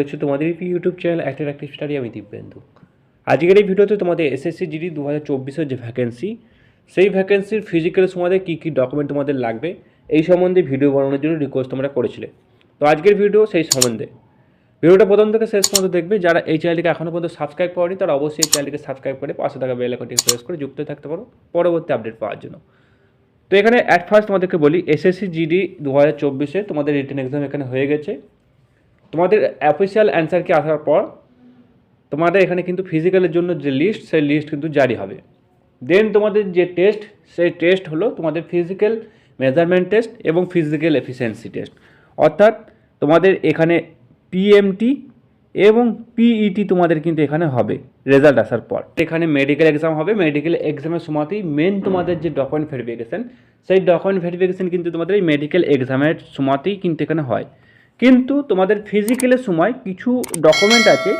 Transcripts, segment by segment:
দেখছ তোমাদের YouTube channel অ্যাক্টের অ্যাক্টিভ স্টাডি আমি দিব্যেন্দু। আজকের এই ভিডিওতে তোমাদের এসএসসি জিডি দু হাজার চব্বিশের যে ভ্যাকেন্সি সেই ভ্যাকেন্সির ফিজিক্যাল সময় কী কী ডকুমেন্ট তোমাদের লাগবে, এই সম্বন্ধে ভিডিও বানানোর জন্য রিকোয়েস্ট তোমরা করেছিলে। তো আজকের ভিডিও সেই সম্বন্ধে। ভিডিওটা প্রথম থেকে শেষ পর্যন্ত দেখবে, যারা এই চ্যানেলটিকে এখনও পর্যন্ত সাবস্ক্রাইব করেনি, তারা অবশ্যই এই চ্যানেলটিকে সাবস্ক্রাইব করে পাশে থাকা বেল আইকনটি প্রেস করে যুক্ত থাকতে পারো, পরবর্তী আপডেট পাওয়ার জন্য। তো এখানে অ্যাট ফার্স্ট তোমাদেরকে বলি এসএসসি জিডি দু হাজার চব্বিশে তোমাদের রিটেন এক্সাম এখানে হয়ে গেছে। তোমাদের অফিসিয়াল অ্যান্সার কি আসার পর, তোমাদের এখানে কিন্তু ফিজিক্যালের জন্য যে লিস্ট সেই লিস্ট কিন্তু জারি হবে। দেন তোমাদের যে টেস্ট সেই টেস্ট হলো তোমাদের ফিজিক্যাল মেজারমেন্ট টেস্ট এবং ফিজিক্যাল এফিসিয়েন্সি টেস্ট অর্থাৎ তোমাদের এখানে পিএমটি এবং পিইটি তোমাদের কিন্তু এখানে হবে রেজাল্ট আসার পর। এখানে মেডিকেল এক্সাম হবে মেডিকেল এক্সামের সময়তেই মেন তোমাদের যে ডকুমেন্ট ভেরিফিকেশান সেই ডকুমেন্ট ভেরিফিকেশান কিন্তু তোমাদের এই মেডিকেল এক্সামের সময়তেই কিন্তু এখানে হয়। কিন্তু তোমাদের ফিজিক্যালের সময় কিছু ডকুমেন্ট আছে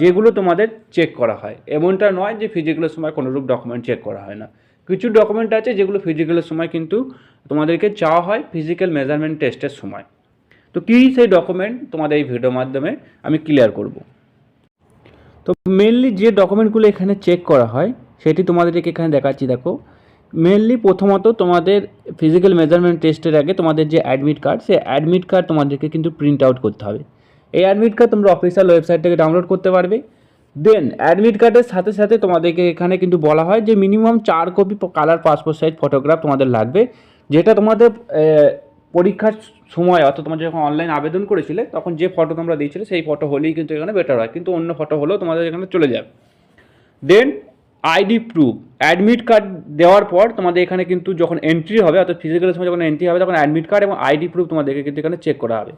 যেগুলো তোমাদের চেক করা হয়। এমনটা নয় যে ফিজিক্যালের সময় কোনোরূপ ডকুমেন্ট চেক করা হয় না। কিছু ডকুমেন্ট আছে যেগুলো ফিজিক্যালের সময় কিন্তু তোমাদেরকে চাওয়া হয় ফিজিক্যাল মেজারমেন্ট টেস্টের সময়। তো কী সেই ডকুমেন্ট তোমাদের এই ভিডিওর মাধ্যমে আমি ক্লিয়ার করব। তো মেনলি যে ডকুমেন্টগুলো এখানে চেক করা হয়, সেটি তোমাদেরকে এখানে দেখাচ্ছি, দেখো। মেনলি প্রথমত তোমাদের ফিজিক্যাল মেজারমেন্ট টেস্টের আগে তোমাদের যে অ্যাডমিট কার্ড সেই অ্যাডমিট কার্ড তোমাদেরকে কিন্তু প্রিন্ট আউট করতে হবে। এই অ্যাডমিট কার্ড তোমরা অফিসিয়াল ওয়েবসাইট থেকে ডাউনলোড করতে পারবে। দেন অ্যাডমিট কার্ডের সাথে সাথে তোমাদেরকে এখানে কিন্তু বলা হয় যে মিনিমাম চার copy colour passport size photograph তোমাদের লাগবে, যেটা তোমাদের পরীক্ষার সময় অর্থাৎ তোমরা যখন অনলাইন আবেদন করেছিলে, তখন যে ফটো তোমরা দিয়েছিলে, সেই ফটো হলেই কিন্তু এখানে বেটার হয়। কিন্তু অন্য ফটো হলেও তোমাদের এখানে চলে যাবে। Then ID proof admit card দেওয়ার পর তোমাদের এখানে কিন্তু যখন এন্ট্রি হবে, অর্থাৎ ফিজিক্যালের সময় যখন এন্ট্রি হবে, তখন অ্যাডমিট কার্ড এবং আইডি প্রুফ তোমাদেরকে কিন্তু এখানে চেক করা হবে।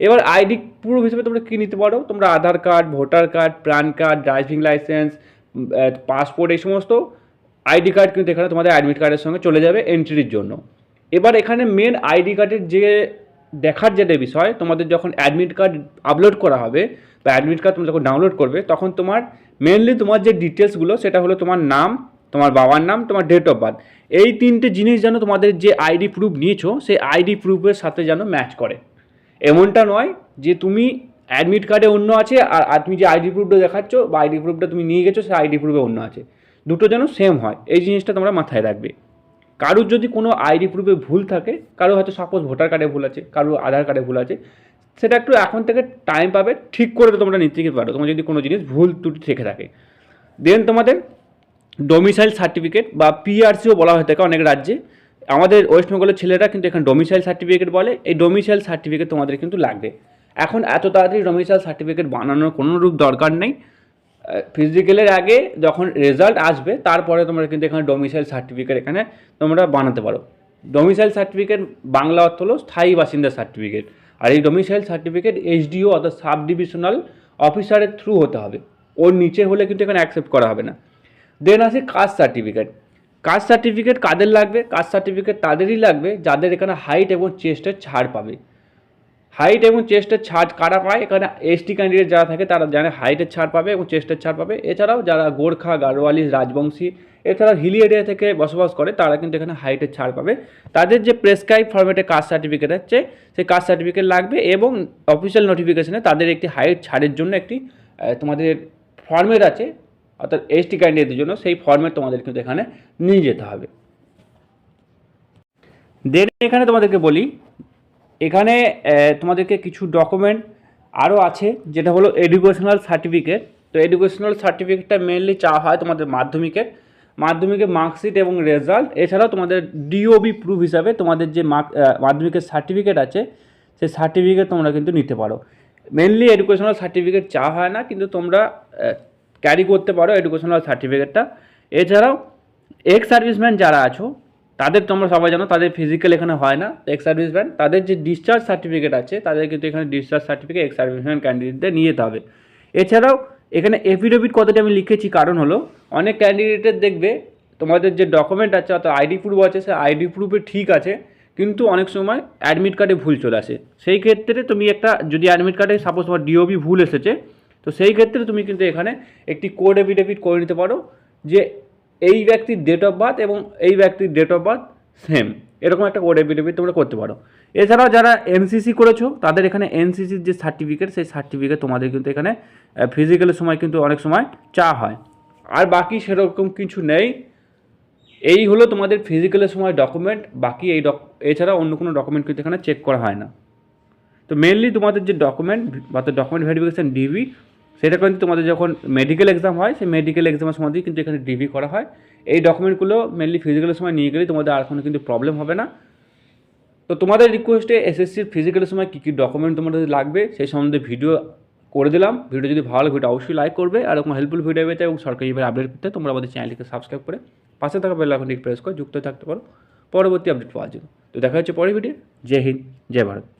এবার আইডি প্রুফ হিসেবে তোমরা কী নিতে পারো? তোমরা Aadhaar card voter card PAN card driving licence passport এই সমস্ত আইডি কার্ড কিন্তু এখানে তোমাদের অ্যাডমিট কার্ডের সঙ্গে চলে যাবে এন্ট্রির জন্য। এবার এখানে মেন আইডি কার্ডের যে দেখার যেটা বিষয়, তোমাদের যখন অ্যাডমিট কার্ড আপলোড করা হবে বা অ্যাডমিট কার্ড তুমি যখন ডাউনলোড করবে, তখন তোমার মেনলি তোমার যে ডিটেলসগুলো সেটা হলো তোমার নাম, তোমার বাবার নাম, তোমার ডেট অফ বার্থ এই তিনটে জিনিস যেন তোমাদের যে আইডি প্রুফ নিয়েছো, সেই আইডি প্রুফের সাথে যেন ম্যাচ করে। এমনটা নয় যে তুমি অ্যাডমিট কার্ডে অন্য আছে, আর তুমি যে আইডি প্রুফটা দেখাচ্ছ, বা আইডি প্রুফটা তুমি নিয়ে গেছো, সেই আইডি প্রুফে অন্য আছে। দুটো যেন সেম হয়, এই জিনিসটা তোমরা মাথায় রাখবে। কারোর যদি কোনো আইডি প্রুফে ভুল থাকে কারও হয়তো সাপোজ ভোটার কার্ডে ভুল আছে কারও আধার কার্ডে ভুল আছে সেটা একটু এখন থেকে টাইম পাবে, ঠিক করে তোমরা নিতে পারো। তোমার যদি কোনো জিনিস ভুল ত্রুটি থেকে থাকে। দেন তোমাদের ডোমিসাইল সার্টিফিকেট বা পিআরসিও বলা হয়ে থাকে অনেক রাজ্যে। আমাদের ওয়েস্ট বেঙ্গলের ছেলেরা কিন্তু এখানে ডোমিসাইল সার্টিফিকেট বলে। এই ডোমিসাইল সার্টিফিকেট তোমাদের কিন্তু লাগবে। এখন এত তাড়াতাড়ি ডোমিসাইল সার্টিফিকেট বানানোর কোনো রূপ দরকার নেই। ফিজিক্যালের আগে যখন রেজাল্ট আসবে, তারপরে তোমরা কিন্তু এখানে ডোমিসাইল সার্টিফিকেট এখানে তোমরা বানাতে পারো। ডোমিসাইল সার্টিফিকেট বাংলা অর্থ হলো স্থায়ী বাসিন্দা সার্টিফিকেট আর এই ডোমিসাইল সার্টিফিকেট এইচডিও অর্থাৎ সাব ডিভিশনাল অফিসারের থ্রু হতে হবে। ওর নিচে হলে কিন্তু এখানে অ্যাকসেপ্ট করা হবে না। দেন আসে কাস্ট সার্টিফিকেট কাস্ট সার্টিফিকেট কাদের লাগবে? কাস্ট সার্টিফিকেট তাদেরই লাগবে, যাদের এখানে হাইট এবং চেস্টের ছাড় পাবে। হাইট এবং চেস্টের ছাড় কারা পায়? এখানে এসটি ক্যান্ডিডেট যারা থাকে, তারা জানে হাইটের ছাড় পাবে এবং চেস্টের ছাড় পাবে। এছাড়াও যারা গোর্খা গাড়োয়ালি রাজবংশী, এছাড়াও হিলি এরিয়া থেকে বসবাস করে, তারা কিন্তু এখানে হাইটের ছাড় পাবে। তাদের যে প্রেসক্রাইব ফরম্যাটে কাস্ট সার্টিফিকেট আছে, সেই কাস্ট সার্টিফিকেট লাগবে এবং অফিসিয়াল নোটিফিকেশনে তাদের একটি হাইট ছাড়ের জন্য একটি তোমাদের ফর্মেট আছে, অর্থাৎ এসটি ক্যান্ডিডেটদের জন্য সেই ফর্মেট তোমাদের কিন্তু এখানে নিয়ে যেতে হবে। দেন এখানে তোমাদেরকে বলি এখানে তোমাদেরকে কিছু ডকুমেন্ট আরও আছে, যেটা হলো এডুকেশনাল সার্টিফিকেট তো এডুকেশনাল সার্টিফিকেটটা মেনলি চাওয়া হয় তোমাদের মাধ্যমিকের। মাধ্যমিকের মার্কশিট এবং রেজাল্ট এছাড়াও তোমাদের ডিওবি প্রুফ হিসাবে তোমাদের যে মার্ক মাধ্যমিকের সার্টিফিকেট আছে, সেই সার্টিফিকেট তোমরা কিন্তু নিতে পারো। মেনলি এডুকেশনাল সার্টিফিকেট চাওয়া হয় না, কিন্তু তোমরা ক্যারি করতে পারো এডুকেশনাল সার্টিফিকেটটা এছাড়াও এক্স সার্ভিসম্যান যারা আছো তাদের তোমরা সবাই জানো, তাদের ফিজিক্যাল এখানে হয় না এক্স সার্ভিস সার্ভিসম্যান তাদের যে ডিসচার্জ সার্টিফিকেট আছে তাদের কিন্তু এখানে ডিসচার্জ সার্টিফিকেট এক্স সার্ভিসম্যান ক্যান্ডিডেটদের নিয়ে যেতে হবে। এছাড়াও, এখানে এফিডেভিট কথাটি আমি লিখেছি, কারণ হলো, অনেক ক্যান্ডিডেটের দেখবে, তোমাদের যে ডকুমেন্ট আছে, অর্থাৎ আইডি প্রুফ আছে সে আইডি প্রুফে ঠিক আছে, কিন্তু অনেক সময় অ্যাডমিট কার্ডে ভুল চলে আসে। সেই ক্ষেত্রে তুমি একটা, যদি অ্যাডমিট কার্ডে সাপোজ তোমার ডিওবি ভুল এসেছে, তো সেই ক্ষেত্রে তুমি কিন্তু এখানে একটি কোড এফিডেভিট করে নিতে পারো, যে এই ব্যক্তির ডেট অফ বার্থ এবং এই ব্যক্তির ডেট অফ বার্থ সেম এরকম একটা কোড এফিডেভিট তোমরা করতে পারো। এছাড়াও যারা এনসিসি করেছ, তাদের এখানে এনসিসির যে সার্টিফিকেট সেই সার্টিফিকেট তোমাদের কিন্তু এখানে ফিজিক্যালের সময় কিন্তু অনেক সময় চা হয়। আর বাকি সেরকম কিছু নেই। এই হলো তোমাদের ফিজিক্যালের সময় ডকুমেন্ট বাকি এই ডক এছাড়া অন্য কোনো ডকুমেন্ট কিন্তু এখানে চেক করা হয় না। তো মেনলি তোমাদের যে ডকুমেন্ট বা তো ডকুমেন্ট ভেরিফিকেশান ডিভি সেটা কিন্তু তোমাদের যখন মেডিকেল এক্সাম হয়, সেই মেডিকেল এক্সামের সময় কিন্তু এখানে ডিভি করা হয়। এই ডকুমেন্টগুলো মেনলি ফিজিক্যালের সময় নিয়ে গেলে তোমাদের আর কোনো কিন্তু প্রবলেম হবে না। তো তোমাদের রিকোয়েস্টে এসএসসির ফিজিক্যালের সময় কী কী ডকুমেন্ট তোমাদের লাগবে, সেই সম্বন্ধে ভিডিও করে দিলাম। ভিডিও যদি ভালো ভিডিও অবশ্যই লাইক করবে। আর এরকম হেল্পফুল ভিডিও পেতে এবং সরকারি এবার আপডেট পেতে তোমরা আমাদের চ্যানেলটিকে সাবস্ক্রাইব করে পাশে থাকা বেল আইকনটি প্রেস করে যুক্ত থাকতে পারো। পরবর্তী আপডেট পাওয়ার জন্য। তো দেখা হচ্ছে পরের ভিডিও জয় হিন্দ, জয় ভারত।